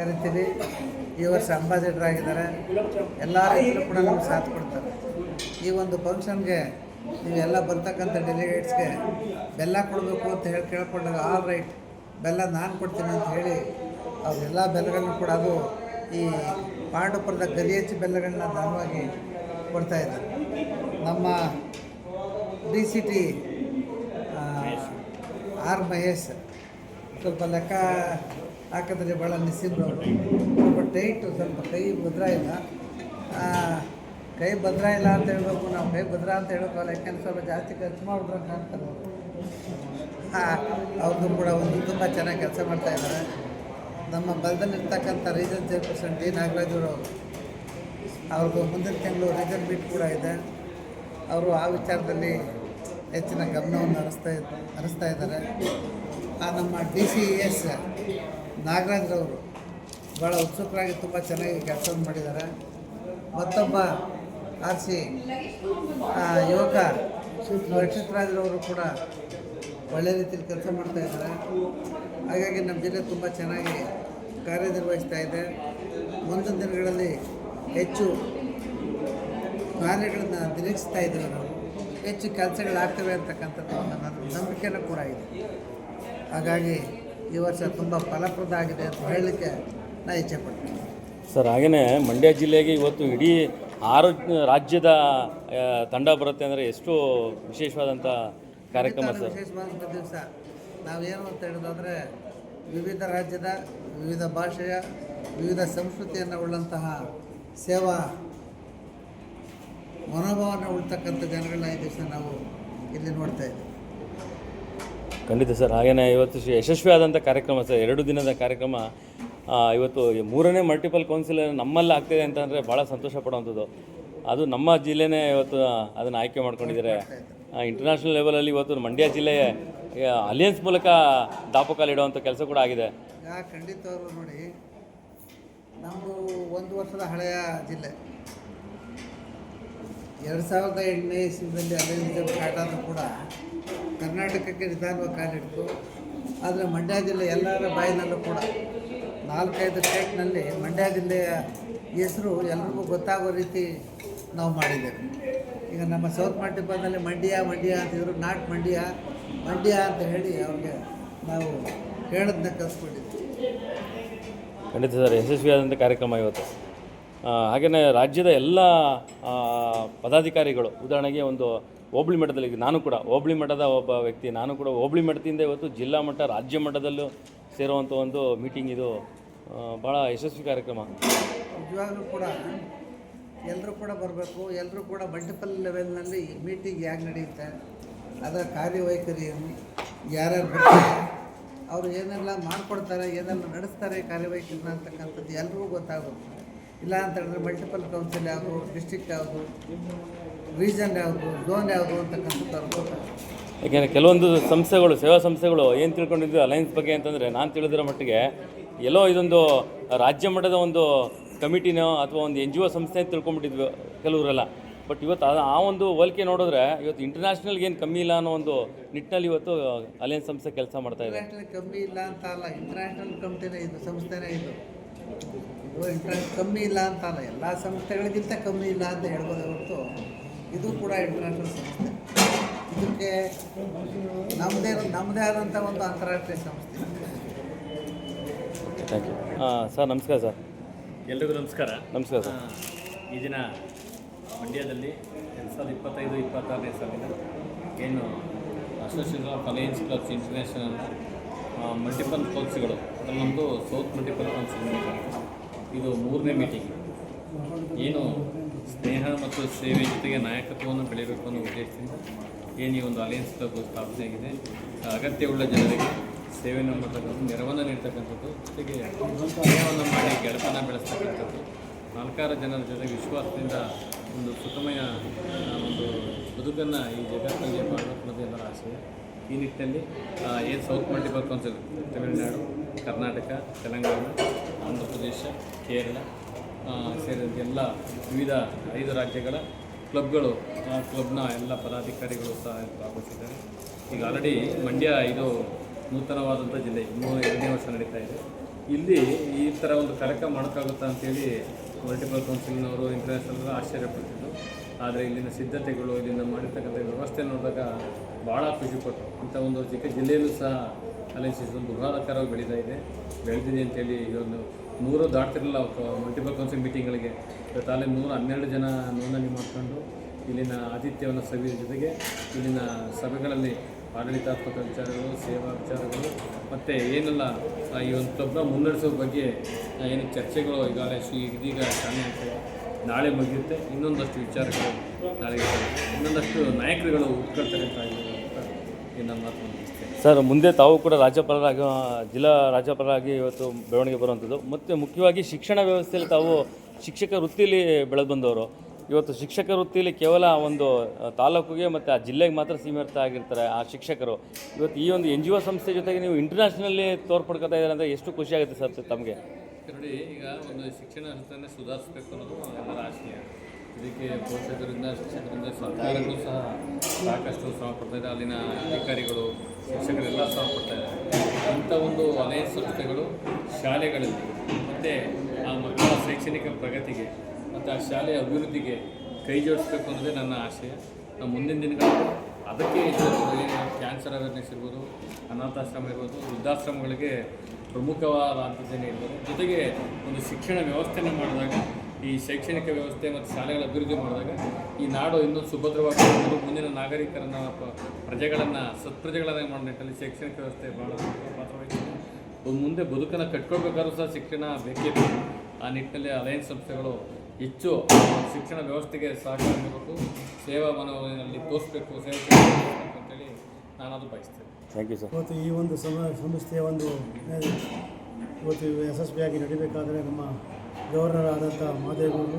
ಕರಿತೀವಿ. ಈ ವರ್ಷ ಅಂಬಾಸಿಡರ್ ಆಗಿದ್ದಾರೆ. ಎಲ್ಲ ರೈತರು ಕೂಡ ನಮ್ಗೆ ಸಾಥ್ ಕೊಡ್ತಾರೆ. ಈ ಒಂದು ಫಂಕ್ಷನ್ಗೆ ನೀವೆಲ್ಲ ಬರ್ತಕ್ಕಂಥ ಡೆಲಿಗೇಟ್ಸ್ಗೆ ಬೆಲ್ಲ ಕೊಡಬೇಕು ಅಂತ ಹೇಳಿ ಕೇಳ್ಕೊಂಡಾಗ ಆಲ್ ರೈಟ್ ಬೆಲ್ಲ ನಾನು ಕೊಡ್ತೀನಿ ಅಂತ ಹೇಳಿ ಅವರೆಲ್ಲ ಬೆಲ್ಲಗಳನ್ನು ಕೂಡ ಅದು ಈ ಪಾಂಡವಪುರದ ಗರಿಯಚ್ಚಿ ಬೆಲ್ಲಗಳನ್ನ ದಾನವಾಗಿ ಕೊಡ್ತಾ ಇದ್ದಾರೆ. ನಮ್ಮ D C T R Mahesh ಸ್ವಲ್ಪ ಲೆಕ್ಕ ಹಾಕಿದ್ರೆ ಭಾಳ ನಿಸ್ಸಿಬ್ರವರು ಸ್ವಲ್ಪ ಟೈಟು ಸ್ವಲ್ಪ ಕೈ ಭದ್ರ ಇಲ್ಲ. ಕೈ ಭದ್ರ ಇಲ್ಲ ಅಂತ ಹೇಳ್ಬೇಕು, ನಾವು ಕೈ ಭದ್ರ ಅಂತ ಹೇಳೋಕ್ಕಲ್ಲ ಯಾಕೆಂದ್ರೆ ಸ್ವಲ್ಪ ಜಾಸ್ತಿ ಖರ್ಚು ಮಾಡಿದ್ರೆ ಕಾಣ್ತಾರೆ ಅವ್ರು. ಅವ್ರದ್ದು ಕೂಡ ಒಂದು ತುಂಬ ಚೆನ್ನಾಗಿ ಕೆಲಸ ಮಾಡ್ತಾ ಇದ್ದಾರೆ ನಮ್ಮ ಬಲದಲ್ಲಿರ್ತಕ್ಕಂಥ ರೀಜನ್ ಚೇರ್ಪರ್ಸನ್ ಡಿ ನಾಗರಾಜರು ಅವ್ರಿಗೂ ಮುಂದಿನ ತಿಂಗಳು ಮೀಟ್ ಕೂಡ ಇದೆ. ಅವರು ಆ ವಿಚಾರದಲ್ಲಿ ಹೆಚ್ಚಿನ ಗಮನವನ್ನು ಹರಿಸ್ತಾ ಹರಿಸ್ತಾ ಇದ್ದಾರೆ. ಆ ನಮ್ಮ ಡಿ ಸಿ ಎಸ್ ನಾಗರಾಜ್ರವರು ಭಾಳ ಉತ್ಸುಕರಾಗಿ ತುಂಬ ಚೆನ್ನಾಗಿ ಕೆಲಸವನ್ನು ಮಾಡಿದ್ದಾರೆ. ಮತ್ತೊಬ್ಬ ಆರ್ ಸಿ ಯುವಕ ರಕ್ಷಿತರಾಜ್ರವರು ಕೂಡ ಒಳ್ಳೆ ರೀತಿಯಲ್ಲಿ ಕೆಲಸ ಮಾಡ್ತಾ ಇದ್ದಾರೆ. ಹಾಗಾಗಿ ನಮ್ಮ ಜಿಲ್ಲೆ ತುಂಬ ಚೆನ್ನಾಗಿ ಕಾರ್ಯನಿರ್ವಹಿಸ್ತಾ ಇದೆ. ಮುಂದಿನ ದಿನಗಳಲ್ಲಿ ಹೆಚ್ಚು ಕಾರ್ಯಗಳನ್ನು ನಿರೀಕ್ಷಿಸ್ತಾ ಇದ್ದೇವೆ ನಾವು. ಹೆಚ್ಚು ಕೆಲಸಗಳಾಗ್ತವೆ ಅಂತಕ್ಕಂಥದ್ದು ನನ್ನ ನಂಬಿಕೆನೂ ಕೂಡ ಇದೆ. ಹಾಗಾಗಿ ಈ ವರ್ಷ ತುಂಬ ಫಲಪ್ರದ ಆಗಿದೆ ಅಂತ ಹೇಳಲಿಕ್ಕೆ ನಾನು ಇಚ್ಛೆಪಡ್ತೀನಿ ಸರ್ ಹಾಗೆಯೇ ಮಂಡ್ಯ ಜಿಲ್ಲೆಗೆ ಇವತ್ತು ಇಡೀ ಆರು ರಾಜ್ಯದ ತಂಡ ಬರುತ್ತೆ ಅಂದರೆ ಎಷ್ಟು ವಿಶೇಷವಾದಂಥ ಕಾರ್ಯಕ್ರಮ ಸರ್. ವಿಶೇಷವಾದಂಥ ದಿವಸ. ನಾವೇನು ಅಂತ ಹೇಳೋದಾದರೆ ವಿವಿಧ ರಾಜ್ಯದ ವಿವಿಧ ಭಾಷೆಯ ವಿವಿಧ ಸಂಸ್ಕೃತಿಯನ್ನು ಉಳ್ಳಂತಹ ಸೇವಾ ಮನೋಭಾವನೆ ಉಳ್ತಕ್ಕಂಥ ಜನಗಳನ್ನ ಈ ದಿವಸ ನಾವು ಇಲ್ಲಿ ನೋಡ್ತಾ ಇದ್ದೀವಿ. ಖಂಡಿತ ಸರ್. ಹಾಗೆಯೇ ಇವತ್ತು ಯಶಸ್ವಿ ಯಶಸ್ವಿಯಾದಂಥ ಕಾರ್ಯಕ್ರಮ ಸರ್. ಎರಡು ದಿನದ ಕಾರ್ಯಕ್ರಮ ಇವತ್ತು ಮೂರನೇ ಮಲ್ಟಿಪಲ್ ಕೌನ್ಸಿಲ್ ನಮ್ಮಲ್ಲಿ ಆಗ್ತಿದೆ ಅಂತಂದರೆ ಭಾಳ ಸಂತೋಷ ಪಡುವಂಥದ್ದು. ಅದು ನಮ್ಮ ಜಿಲ್ಲೆನೇ ಇವತ್ತು ಅದನ್ನು ಆಯ್ಕೆ ಮಾಡ್ಕೊಂಡಿದ್ದಾರೆ. ಇಂಟರ್ನ್ಯಾಷನಲ್ ಲೆವೆಲಲ್ಲಿ ಇವತ್ತು ಮಂಡ್ಯ ಜಿಲ್ಲೆ ಅಲಿಯನ್ಸ್ ಮೂಲಕ ದಾಪುಕಾಲಿಡುವಂಥ ಕೆಲಸ ಕೂಡ ಆಗಿದೆ. ಖಂಡಿತ ಖಂಡಿತವಾಗ್ಲೂ ನೋಡಿ. ನಮ್ಮದು ಒಂದು ವರ್ಷದ ಹಳೆಯ ಜಿಲ್ಲೆ. ಎರಡು ಸಾವಿರದ ಎಂಟನೇ ಅಲ್ಲಿಂದ ಸ್ಟಾರ್ಟ್ ಆದರೂ ಕೂಡ ಕರ್ನಾಟಕಕ್ಕೆ ನಿಧಾನವಾಗಿ ಕಾಲಿಡ್ತು ಆದರೆ ಮಂಡ್ಯ ಜಿಲ್ಲೆ ಎಲ್ಲರ ಬಾಯಿನಲ್ಲೂ ಕೂಡ ನಾಲ್ಕೈದು ಸ್ಟೇಟ್ನಲ್ಲಿ ಮಂಡ್ಯ ಜಿಲ್ಲೆಯ ಹೆಸರು ಎಲ್ರಿಗೂ ಗೊತ್ತಾಗೋ ರೀತಿ ನಾವು ಮಾಡಿದ್ದೇವೆ. ಈಗ ನಮ್ಮ ಸೌತ್ ಮಲ್ಟಿಪಲ್ನಲ್ಲಿ ಮಂಡ್ಯ ಮಂಡ್ಯ ಇವರು ನಾಟ್ ಮಂಡ್ಯ ಮಂಡ್ಯ ಅಂತ ಹೇಳಿ ಅವ್ರಿಗೆ ನಾವು ಹೇಳೋದನ್ನ ಕಲಿಸ್ಕೊಂಡಿದ್ವಿ. ಖಂಡಿತ ಸರ್ ಯಶಸ್ವಿಯಾದಂಥ ಕಾರ್ಯಕ್ರಮ ಇವತ್ತು. ಹಾಗೆಯೇ ರಾಜ್ಯದ ಎಲ್ಲ ಪದಾಧಿಕಾರಿಗಳು, ಉದಾಹರಣೆಗೆ ಒಂದು ಹೋಬಳಿ ಮಟ್ಟದಲ್ಲಿ ಈಗ ನಾನು ಕೂಡ, ಹೋಬಳಿ ಮಠದ ಒಬ್ಬ ವ್ಯಕ್ತಿ, ನಾನು ಕೂಡ ಹೋಬಳಿ ಮಠದಿಂದ ಇವತ್ತು ಜಿಲ್ಲಾ ಮಟ್ಟ, ರಾಜ್ಯ ಮಟ್ಟದಲ್ಲೂ ಸೇರುವಂಥ ಒಂದು ಮೀಟಿಂಗ್ ಇದು ಭಾಳ ಯಶಸ್ವಿ ಕಾರ್ಯಕ್ರಮ. ನಿಜವಾಗ್ಲೂ ಕೂಡ ಎಲ್ಲರೂ ಕೂಡ ಬರಬೇಕು ಎಲ್ಲರೂ ಕೂಡ ಮಲ್ಟಿಪಲ್ ಲೆವೆಲ್ನಲ್ಲಿ ಮೀಟಿಂಗ್ ಹೇಗೆ ನಡೆಯುತ್ತೆ, ಅದರ ಕಾರ್ಯವೈಖರಿ ಯಾರ್ಯಾರು ಬರ್ತಾರೆ, ಅವರು ಏನೆಲ್ಲ ಮಾಡಿಕೊಡ್ತಾರೆ, ಏನೆಲ್ಲ ನಡೆಸ್ತಾರೆ ಕಾರ್ಯವೈಖರಿನ ಅಂತಕ್ಕಂಥದ್ದು ಎಲ್ರಿಗೂ ಗೊತ್ತಾಗುತ್ತೆ. ಇಲ್ಲ ಅಂತ ಹೇಳಿದ್ರೆ ಮಲ್ಟಿಪಲ್ ಕೌನ್ಸಿಲ್ ಯಾವುದು ಡಿಸ್ಟಿಕ್ ಯಾವುದು ರೀಜನ್ ಯಾವುದು ಝೋನ್ ಯಾವುದು ಅಂತಕ್ಕಂಥದ್ದು ಯಾಕೆಂದರೆ ಕೆಲವೊಂದು ಸಂಸ್ಥೆಗಳು ಸೇವಾ ಸಂಸ್ಥೆಗಳು ಏನು ತಿಳ್ಕೊಂಡಿದ್ದು ಅಲಯನ್ಸ್ ಬಗ್ಗೆ ಅಂತಂದರೆ ನಾನು ತಿಳಿದಿರೋ ಮಟ್ಟಿಗೆ ಎಲ್ಲೋ ಇದೊಂದು ರಾಜ್ಯ ಮಟ್ಟದ ಒಂದು ಕಮಿಟಿನೋ ಅಥವಾ ಒಂದು ಎನ್ ಜಿ ಒ ಸಂಸ್ಥೆ ಅಂತ ತಿಳ್ಕೊಂಬಿಟ್ಟಿದ್ವಿ ಕೆಲವರೆಲ್ಲ. ಬಟ್ ಇವತ್ತು ಅದು ಆ ಒಂದು ಹೋಲಿಕೆ ನೋಡಿದ್ರೆ ಇವತ್ತು ಇಂಟರ್ನ್ಯಾಷನಲ್ಗೆ ಏನು ಕಮ್ಮಿ ಇಲ್ಲ ಅನ್ನೋ ಒಂದು ನಿಟ್ಟಿನಲ್ಲಿ ಇವತ್ತು ಅಲಯನ್ಸ್ ಸಂಸ್ಥೆ ಕೆಲಸ ಮಾಡ್ತಾ ಇದೆ. ಕಮ್ಮಿ ಇಲ್ಲ ಅಂತ ಅಲ್ಲ ಇಂಟರ್ನ್ಯಾಷನಲ್ ಕಂಪ್ನಿನೇ ಇದು ಸಂಸ್ಥೆನೇ ಇದು. ಕಮ್ಮಿ ಇಲ್ಲ ಅಂತ ಅಲ್ಲ ಎಲ್ಲ ಸಂಸ್ಥೆಗಳಿಗಿಂತ ಕಮ್ಮಿ ಇಲ್ಲ ಅಂತ ಹೇಳ್ಬೋದು ಹೊರತು ಇದು ಕೂಡ ಇಂಟರ್ನ್ಯಾಷನಲ್ ಸಂಸ್ಥೆ. ಇದಕ್ಕೆ ನಮ್ಮದೇ ನಮ್ಮದೇ ಆದಂಥ ಒಂದು ಅಂತಾರಾಷ್ಟ್ರೀಯ ಸಂಸ್ಥೆ. ಥ್ಯಾಂಕ್ ಯು ಹಾಂ ಸರ್ ನಮಸ್ಕಾರ ಸರ್. ಎಲ್ರಿಗೂ ನಮಸ್ಕಾರ. ನಮಸ್ಕಾರ ಸರ್. ಈ ದಿನ ಮಂಡ್ಯದಲ್ಲಿ ಎರಡು ಸಾವಿರದ ಇಪ್ಪತ್ತೈದು ಇಪ್ಪತ್ತಾರನೇ ಸಾಲಿನ ಏನು association of alliance clubs international multiple ಅದರಲ್ಲಿ ನಮ್ಮದು ಸೌತ್ ಮಲ್ಟಿಪಲ್ ಮೀಟಿಂಗ್ ಇದು ಮೂರನೇ ಮೀಟಿಂಗ್ ಏನು ಸ್ನೇಹ ಮತ್ತು ಸೇವೆ ಜೊತೆಗೆ ನಾಯಕತ್ವವನ್ನು ಬೆಳೆಯಬೇಕು ಅನ್ನೋ ಉದ್ದೇಶದಿಂದ ಏನು ಈ ಒಂದು ಅಲಯನ್ಸ್ ಸ್ಥಾಪನೆ ಆಗಿದೆ. ಅಗತ್ಯವುಳ್ಳ ಜನರಿಗೆ ಸೇವೆಯನ್ನು ಮಾಡ್ತಕ್ಕಂಥದ್ದು ನೆರವನ್ನು ನೀಡ್ತಕ್ಕಂಥದ್ದು, ಜೊತೆಗೆ ಸ್ನೇಹವನ್ನು ಮಾಡಿ ಗೆಳತನ ಬೆಳೆಸ್ತಕ್ಕಂಥದ್ದು. ನಾಲ್ಕಾರು ಜನರ ಜೊತೆ ವಿಶ್ವಾಸದಿಂದ ಒಂದು ಸುಖಮಯ ಒಂದು ಬದುಕನ್ನು ಈ ಜಗತ್ತಿನಲ್ಲಿ ಮಾಡಬೇಕು ಅನ್ನೋದು ಎಲ್ಲರ ಆಶಯ ಈ ನಿಟ್ಟಿನಲ್ಲಿ ಏನು south multiple council Tamil Nadu, Karnataka, Telangana Andhra Pradesh, Kerala ಸೇರಿದಂತೆ ಎಲ್ಲ ವಿವಿಧ ಐದು ರಾಜ್ಯಗಳ ಕ್ಲಬ್ಗಳು, ಆ, ಕ್ಲಬ್ನ ಎಲ್ಲ ಪದಾಧಿಕಾರಿಗಳು ಸಹ ಭಾಗವಹಿಸಿದ್ದಾರೆ. ಈಗ ಆಲ್ರೆಡಿ ಮಂಡ್ಯ ಇದು ನೂತನವಾದಂಥ ಜಿಲ್ಲೆ, ಇನ್ನೂ ಎರಡನೇ ವರ್ಷ ನಡೀತಾ ಇದೆ. ಇಲ್ಲಿ ಈ ಥರ ಒಂದು ಕಾರ್ಯಕ್ರಮ ಮಾಡೋಕ್ಕಾಗುತ್ತಾ ಅಂತೇಳಿ ಮಲ್ಟಿಪಲ್ ಕೌನ್ಸಿಲ್ನವರು ಇಂಟರ್ನ್ಯಾಷನಲ್ ಆಶ್ಚರ್ಯಪಡ್ತಿದ್ದರು ಆದರೆ ಇಲ್ಲಿನ ಸಿದ್ಧತೆಗಳು ಇಲ್ಲಿಂದ ಮಾಡಿರ್ತಕ್ಕಂಥ ವ್ಯವಸ್ಥೆ ನೋಡಿದಾಗ ಭಾಳ ಖುಷಿಪಟ್ಟರು ಇಂಥ ಒಂದು ಚಿಕ್ಕ ಜಿಲ್ಲೆಯಲ್ಲೂ ಸಹ ಒಂದು ಬೃಹದಾಕಾರವಾಗಿ ಬೆಳೀತಾ ಇದೆ. ಬೆಳೆದಿದೆ ಅಂತೇಳಿ ಇದೊಂದು ನೂರು ದಾಟ್ತಿರಲಿಲ್ಲ ಮಲ್ಟಿಪಲ್ ಕೌನ್ಸಿಲ್ ಮೀಟಿಂಗ್ಗಳಿಗೆ ಇವತ್ತು ಅಲ್ಲಿ ನೂರ ಹನ್ನೆರಡು ಜನ ನೋಂದಣಿ ಮಾಡಿಕೊಂಡು ಇಲ್ಲಿನ ಆತಿಥ್ಯವನ್ನು ಸಭೆಯ ಜೊತೆಗೆ ಇಲ್ಲಿನ ಸಭೆಗಳಲ್ಲಿ ಆಡಳಿತಾತ್ಮಕ ವಿಚಾರಗಳು, ಸೇವಾ ವಿಚಾರಗಳು, ಮತ್ತು ಏನೆಲ್ಲ ಈ ಒಂದು ಕ್ಲಬ್ನ ಮುನ್ನಡೆಸೋ ಬಗ್ಗೆ ಏನು ಚರ್ಚೆಗಳು ಈಗಾಗಲೇ ಇದೀಗ ಚಾಲನೆ ಆಗ್ತದೆ ನಾಳೆ ಮುಗಿಯುತ್ತೆ. ಇನ್ನೊಂದಷ್ಟು ವಿಚಾರಗಳು ನಾಳೆ. ಇನ್ನೊಂದಷ್ಟು ನಾಯಕರುಗಳು ಉಟ್ಕೊಳ್ತಾರೆ ಅಂತ ಇದ್ದಾರೆ ಅಂತ ಈ ನನ್ನ ಮಾತು ಮುಗಿಸ್ತೇನೆ ಸರ್, ಮುಂದೆ ತಾವು ಕೂಡ ರಾಜ್ಯಪಾಲರಾಗಿ, ಜಿಲ್ಲಾ ರಾಜ್ಯಪಾಲರಾಗಿ ಇವತ್ತು ಬೆಳವಣಿಗೆ ಬರುವಂಥದ್ದು. ಮತ್ತು ಮುಖ್ಯವಾಗಿ ಶಿಕ್ಷಣ ವ್ಯವಸ್ಥೆಯಲ್ಲಿ ತಾವು ಶಿಕ್ಷಕ ವೃತ್ತಿಯಲ್ಲಿ ಬೆಳೆದು ಬಂದವರು. ಇವತ್ತು ಶಿಕ್ಷಕ ವೃತ್ತಿಯಲ್ಲಿ ಕೇವಲ ಒಂದು ತಾಲೂಕಿಗೆ ಮತ್ತು ಆ ಜಿಲ್ಲೆಗೆ ಮಾತ್ರ ಸೀಮಿತ ಆಗಿರ್ತಾರೆ ಆ ಶಿಕ್ಷಕರು. ಇವತ್ತು ಈ ಒಂದು ಎನ್ ಜಿ ಒ ಸಂಸ್ಥೆ ಜೊತೆಗೆ ನೀವು ಇಂಟರ್ನ್ಯಾಷನಲ್ಲಿ ತೋರ್ಪಡ್ಕೊತಾ ಇದ್ದಾರೆ ಅಂದರೆ ಎಷ್ಟು ಖುಷಿ ಆಗುತ್ತೆ ಸರ್ ತಮಗೆ? ನೋಡಿ, ಈಗ ಒಂದು ಶಿಕ್ಷಣ ವ್ಯವಸ್ಥೆಯನ್ನು ಸುಧಾರಿಸಬೇಕು ಅನ್ನೋದು ಎಲ್ಲರ ಆಶಯ ಇದಕ್ಕೆ ಪೋಷಕರಿಂದ ಶಿಕ್ಷಕರಿಂದ ಸರ್ಕಾರಕ್ಕೂ ಸಹ ಸಾಕಷ್ಟು ಶ್ರಮ ಪಡ್ತಾ ಇದೆ ಅಲ್ಲಿನ ಅಧಿಕಾರಿಗಳು ಶಿಕ್ಷಕರೆಲ್ಲ ಶ್ರಮ ಪಡ್ತಾ ಇದ್ದಾರೆ ಇಂಥ ಒಂದು ಅನೇಕ ಸಂಸ್ಥೆಗಳು ಶಾಲೆಗಳಲ್ಲಿ, ಮತ್ತು ಆ ಮಕ್ಕಳ ಶೈಕ್ಷಣಿಕ ಪ್ರಗತಿಗೆ, ಮತ್ತು ಆ ಶಾಲೆಯ ಅಭಿವೃದ್ಧಿಗೆ ಕೈ ಜೋಡಿಸ್ಬೇಕು ಅನ್ನೋದೇ ನನ್ನ ಆಶಯ. ನಾವು ಮುಂದಿನ ದಿನಗಳಲ್ಲಿ ಅದಕ್ಕೆ ಕ್ಯಾನ್ಸರ್ ಅವೇರ್ನೆಸ್ ಇರ್ಬೋದು, ಅನಾಥಾಶ್ರಮ ಇರ್ಬೋದು, ವೃದ್ಧಾಶ್ರಮಗಳಿಗೆ ಪ್ರಮುಖವಾದ ಆದ್ಯತೆಯನ್ನು ಇರ್ಬೋದು. ಜೊತೆಗೆ ಒಂದು ಶಿಕ್ಷಣ ವ್ಯವಸ್ಥೆಯನ್ನು ಮಾಡಿದಾಗ ಈ ಶೈಕ್ಷಣಿಕ ವ್ಯವಸ್ಥೆ ಮತ್ತು ಶಾಲೆಗಳ ಅಭಿವೃದ್ಧಿ ಮಾಡಿದಾಗ ಈ ನಾಡು ಇನ್ನೂ ಸುಭದ್ರವಾಗಿ ಮುಂದಿನ ನಾಗರಿಕರನ್ನು ಪ್ರಜೆಗಳನ್ನು ಸತ್ಪ್ರಜೆಗಳನ್ನ ಮಾಡೋ ನಿಟ್ಟಲ್ಲಿ ಶೈಕ್ಷಣಿಕ ವ್ಯವಸ್ಥೆ ಭಾಳ ಒಂದು ಮುಂದೆ ಬದುಕನ್ನು ಕಟ್ಕೊಳ್ಬೇಕಾದ್ರೂ ಸಹ ಶಿಕ್ಷಣ ಬೇಕೇ ಬೇಕು. ಆ ನಿಟ್ಟಿನಲ್ಲಿ ಅಲಯನ್ಸ್ ಸಂಸ್ಥೆಗಳು ಹೆಚ್ಚು ಶಿಕ್ಷಣ ವ್ಯವಸ್ಥೆಗೆ ಸಹಕಾರ ನೀಡಬೇಕು. ಸೇವಾ ಮನೋಭಾವನೆಯಲ್ಲಿ ತೋರಿಸ್ಬೇಕು ಸೇವೆ ಅಂತೇಳಿ ನಾನು ಅದು ಬಯಸ್ತೇನೆ. ಥ್ಯಾಂಕ್ ಯು ಸರ್ ಇವತ್ತು ಈ ಒಂದು ಸಮ ಸಂಸ್ಥೆಯ ಒಂದು ಇವತ್ತು ಯಶಸ್ವಿಯಾಗಿ ನಡಿಬೇಕಾದರೆ ನಮ್ಮ ಗವರ್ನರ್ ಆದಂಥ ಮಹದೇವರು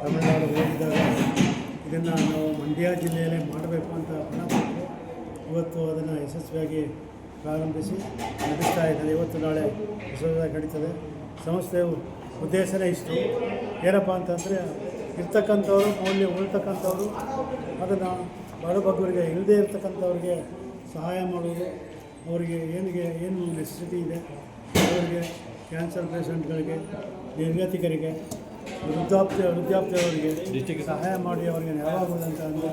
ತಮಿಳುನಾಡು ಹೋಗಿದ್ದಾಗ ಇದನ್ನು ನಾವು ಮಂಡ್ಯ ಜಿಲ್ಲೆಯಲ್ಲೇ ಮಾಡಬೇಕು ಅಂತ ಪಣಪಟ್ಟು ಇವತ್ತು ಅದನ್ನು ಯಶಸ್ವಿಯಾಗಿ ಪ್ರಾರಂಭಿಸಿ ನಡೆಸ್ತಾ ಇದ್ದಾರೆ. ಇವತ್ತು ನಾಳೆ ಯಶಸ್ವಿಯಾಗಿ ನಡೀತದೆ. ಸಂಸ್ಥೆಯ ಉದ್ದೇಶನೇ ಇಷ್ಟು. ಏನಪ್ಪ ಅಂತಂದರೆ ಇರ್ತಕ್ಕಂಥವ್ರು, ಮೌಲ್ಯ ಉಳ್ತಕ್ಕಂಥವ್ರು ಅದನ್ನು ಬಡಬಗ್ಗರಿಗೆ ಇಲ್ಲದೇ ಇರ್ತಕ್ಕಂಥವ್ರಿಗೆ ಸಹಾಯ ಮಾಡೋದು ಅವರಿಗೆ ಏನಿಗೆ, ಏನು ನೆಸೆಸಿಟಿ ಇದೆ ಅವರಿಗೆ ಕ್ಯಾನ್ಸರ್ ಪೇಷಂಟ್ಗಳಿಗೆ ನಿರ್ಗತಿಕರಿಗೆ ವೃದ್ಧಾಪ್ಯ ವೃದ್ಧಾಪ್ತಿಯವರಿಗೆ ಸಹಾಯ ಮಾಡಿ ಅವರಿಗೆ ನೆರವಾಗುವುದಂತ ಅಂದ್ರೆ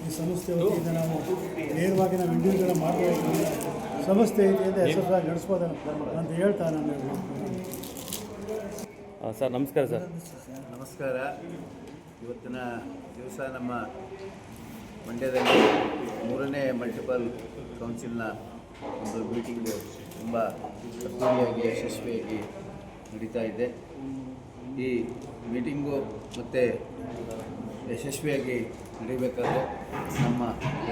ಈ ಸಂಸ್ಥೆ ವತಿಯಿಂದ ನಾವು ನೇರವಾಗಿ ನಾವು ಇಂಡಿವಿಜುವಲ್ ಮಾಡಬೇಕು ಸಂಸ್ಥೆ ಇದರಿಂದ ಆಗಿ ನಡೆಸ್ಬೋದ ಅಂತ ಹೇಳ್ತಾ ನಾನು ಸರ್ ನಮಸ್ಕಾರ ಸರ್. ನಮಸ್ಕಾರ. ಇವತ್ತಿನ ದಿವಸ ನಮ್ಮ ಮಂಡ್ಯದಲ್ಲಿ ಮೂರನೇ ಮಲ್ಟಿಪಲ್ ಕೌನ್ಸಿಲ್ನ ಒಂದು ಮೀಟಿಂಗು ತುಂಬ ಅದ್ದೂರಿಯಾಗಿ ಯಶಸ್ವಿಯಾಗಿ ನಡೀತಾ ಇದೆ. ಈ ಮೀಟಿಂಗು ಮತ್ತು ಯಶಸ್ವಿಯಾಗಿ ನಡೀಬೇಕಾದ್ರೆ ನಮ್ಮ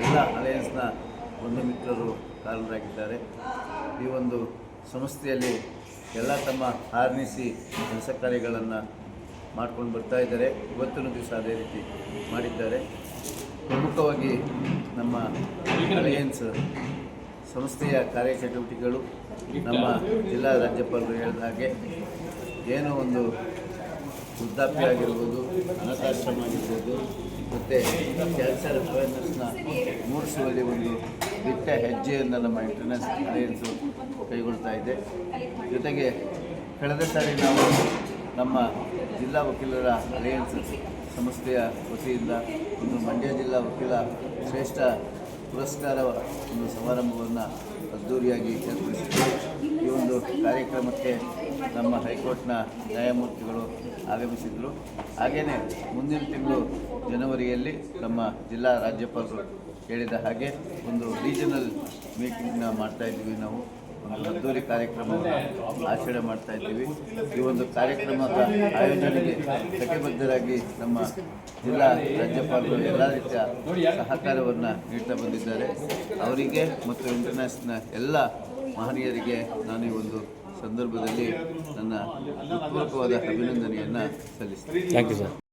ಎಲ್ಲ ಅಲಯನ್ಸ್ನ ಬಂಧು ಮಿತ್ರರು ಕಾರಣರಾಗಿದ್ದಾರೆ ಈ ಒಂದು ಸಂಸ್ಥೆಯಲ್ಲಿ ಎಲ್ಲ ತಮ್ಮ ಹಾರ್ನಿಸಿ ಕೆಲಸ ಕಾರ್ಯಗಳನ್ನು ಮಾಡ್ಕೊಂಡು ಬರ್ತಾ ಇದ್ದಾರೆ. ಇವತ್ತಿನ ದಿವಸ ಅದೇ ರೀತಿ ಮಾಡಿದ್ದಾರೆ. ಪ್ರಮುಖವಾಗಿ ನಮ್ಮ ಅಲಯನ್ಸ್ ಸಂಸ್ಥೆಯ ಕಾರ್ಯಚಟುವಟಿಕೆಗಳು ನಮ್ಮ ಜಿಲ್ಲಾ ರಾಜ್ಯಪಾಲರು ಹೇಳಿದ ಹಾಗೆ ಏನೋ ಒಂದು ವೃದ್ಧಾಪ್ಯ ಆಗಿರ್ಬೋದು, ಅನಾಥಾಶ್ರಮ ಆಗಿರ್ಬೋದು, ಮತ್ತು ಕ್ಯಾನ್ಸರ್ ಅವೇರ್ನೆಸ್ನ ಮೂಡಿಸುವಲ್ಲಿ ಒಂದು ದಿಟ್ಟ ಹೆಜ್ಜೆಯನ್ನು ನಮ್ಮ ಇಂಟರ್ನೆಸ್ ಅಲಯನ್ಸು ಕೈಗೊಳ್ತಾ ಇದೆ. ಜೊತೆಗೆ ಕಳೆದ ಸಾರಿ ನಾವು ನಮ್ಮ ಜಿಲ್ಲಾ ವಕೀಲರ ಅಲಯನ್ಸ್ ಸಂಸ್ಥೆಯ ವತಿಯಿಂದ ಒಂದು ಮಂಡ್ಯ ಜಿಲ್ಲಾ ವಕೀಲ ಶ್ರೇಷ್ಠ ಪುರಸ್ಕಾರ ಒಂದು ಸಮಾರಂಭವನ್ನು ಅದ್ದೂರಿಯಾಗಿ ಏರ್ಪಡಿಸಿದ್ದೇವೆ ಈ ಒಂದು ಕಾರ್ಯಕ್ರಮಕ್ಕೆ ನಮ್ಮ ಹೈಕೋರ್ಟ್ನ ನ್ಯಾಯಮೂರ್ತಿಗಳು ಆಗಮಿಸಿದರು ಹಾಗೆಯೇ ಮುಂದಿನ ತಿಂಗಳು ಜನವರಿಯಲ್ಲಿ ನಮ್ಮ ಜಿಲ್ಲಾ ರಾಜ್ಯಪಾಲರು ಹೇಳಿದ ಹಾಗೆ ಒಂದು ರೀಜನಲ್ ಮೀಟಿಂಗ್ನ ಮಾಡ್ತಾ ಇದ್ದೀವಿ ನಾವು. ಅದ್ದೂರಿ ಕಾರ್ಯಕ್ರಮವನ್ನು ಆಚರಣೆ ಮಾಡ್ತಾ ಇದ್ದೀವಿ. ಈ ಒಂದು ಕಾರ್ಯಕ್ರಮದ ಆಯೋಜನೆಗೆ ಕಟಿಬದ್ಧರಾಗಿ ನಮ್ಮ ಜಿಲ್ಲಾ ರಾಜ್ಯಪಾಲರು ಎಲ್ಲ ರೀತಿಯ ಸಹಕಾರವನ್ನು ನೀಡ್ತಾ ಬಂದಿದ್ದಾರೆ. ಅವರಿಗೆ ಮತ್ತು ಇಂಟರ್ನ್ಯಾಷನಲ್ ಎಲ್ಲ ಮಹನೀಯರಿಗೆ ನಾನು ಈ ಒಂದು ಸಂದರ್ಭದಲ್ಲಿ ನನ್ನ ಹೃತ್ಪೂರ್ವಕವಾದ ಅಭಿನಂದನೆಯನ್ನು ಸಲ್ಲಿಸ್ತೇನೆ.